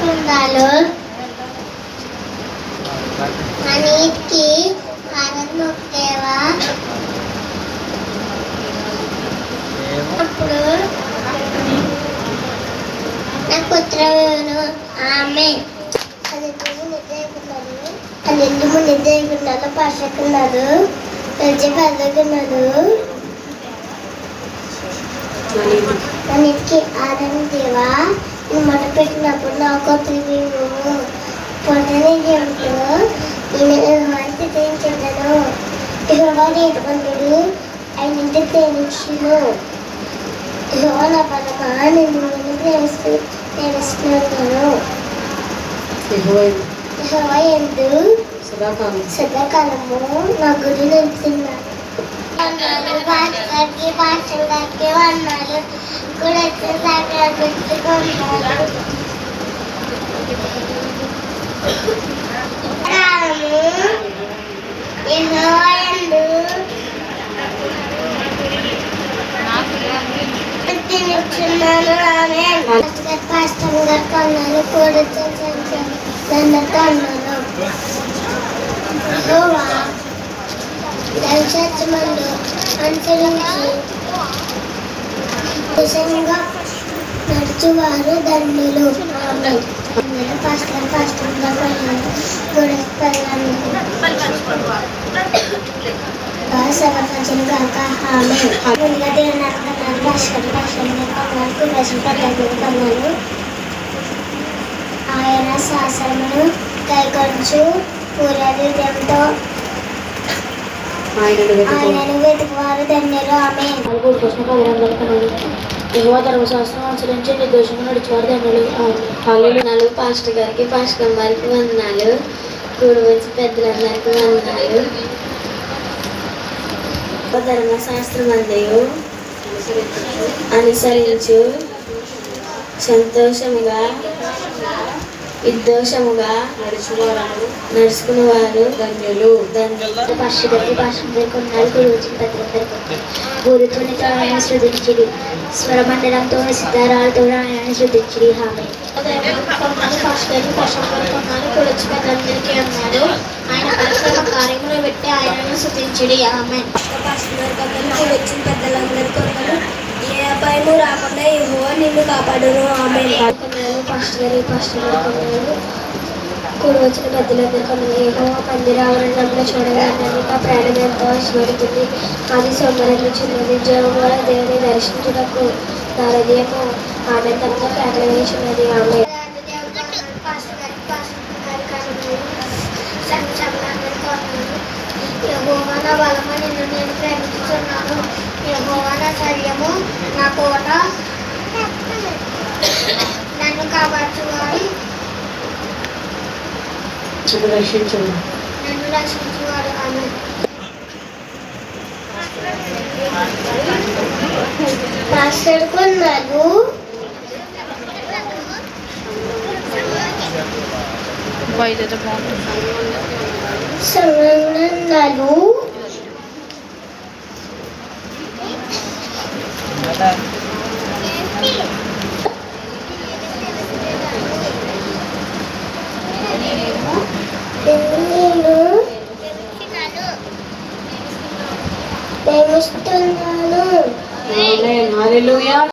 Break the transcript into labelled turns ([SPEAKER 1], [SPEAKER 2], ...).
[SPEAKER 1] కుందాలు అన్నిటికి ఆనంద్ ముక్తేవా అప్పుడు నా పుత్రవేను ఆమె అల్లెందుకు నిద్రకున్నాడు అల్లెందుకు నిద్రకున్నాడు పసకున్నాడు వచ్చి పెద్దకున్నాడు అన్నిటికీ ఆనంద్ మొదట పెట్టినప్పుడు నాకు తెలియదు పొందని దేవుడు నేను స్థితించదను యహోవా నీతిమంతుడు ఆయన ఇంటి ప్రేమించును యహోవా నా పదమా నేను నిన్ను ప్రేమిస్తూ ప్రేమిస్తున్నాను యహోవా ఎందు
[SPEAKER 2] సదాకాలం
[SPEAKER 1] సదాకాలము నా గురి అన్నాడు పాస్టర్కి పాస్టర్ కూడా దగ్గర పెట్టుకున్నారు రాము ఆమె పాస్టర్ గారికి కూడా నన్నట్టు యెహోవా అనుసరించి దేశంగా నడుచువారు దండులు ఆమె పాస్టర్ పాస్టర్గా కాక ఆమె ఆయన శాసనను కైకొంచు పూర్వీకులతో
[SPEAKER 2] ఆయనను వెతుకు
[SPEAKER 1] ఆయనను వెతుకువారు ధన్యులు. ఆమె
[SPEAKER 2] నలుగురు కృష్ణ పదిహేను యహోవా ధర్మశాస్త్రం అనుసరించి నిర్దోషంగా నడిచేవారు ధన్యులు. హాలీలు
[SPEAKER 3] వందనాలు పాస్టర్ గారికి పాస్టర్ అమ్మారికి వందనాలు. కూడి వచ్చి పెద్దలందరికీ వందనాలు. ధర్మశాస్త్రం అందయు అనుసరించు. సంతోషముగా నిర్దోషముగా
[SPEAKER 2] నడుచువారను
[SPEAKER 3] నడుచుకున్న వారు
[SPEAKER 2] ధన్యులు.
[SPEAKER 3] దండ్రులు పాస్టర్ గారికి పాస్టర్ గురుతునితో ఆయన శృతించిడి స్వరమండలంతో సిద్ధారాలతో ఆయన శృతించిడి హామీ పాస్టర్ పాస్టర్ గారికి వందనాలు పెద్దలందరికీ అన్నారు ఆయన పరిశ్రమ కార్యములు పెట్టి ఆయనను శృతించిడి ఆమె పాస్టర్ వచ్చిన పెద్దలందరికీ ఏ అపాయము రాకుండా యెహోవా నిన్ను కాపాడును. ఆమె పాస్టర్ గారి పాస్టర్ గారికి వందనాలు కూడి వచ్చిన పెద్దలందరికీ వందనాలు యెహోవా మందిర ఆవరణంలో చూడగానే ఆ ప్రాణం ఎంతో ఆశీర్వడుతుంది అది సంబరించున్నది జీవం వల్ల దేవుని దర్శించుటకు నా హృదయము ఆనందంతో కేటాయించినది ఆమె
[SPEAKER 1] నా బలము నిన్ను నేను ప్రేమిస్తున్నాను యహోవా నా శల్యము నా కోట నన్ను కాపాడుచువాడు
[SPEAKER 2] నన్ను రక్షించు
[SPEAKER 1] నన్ను రక్షించువాడు ఆమె పాస్టర్ కొన్నాడు సమరణాలు ప్రేమిస్తున్నాను
[SPEAKER 2] ఆమేన్ హల్లెలూయా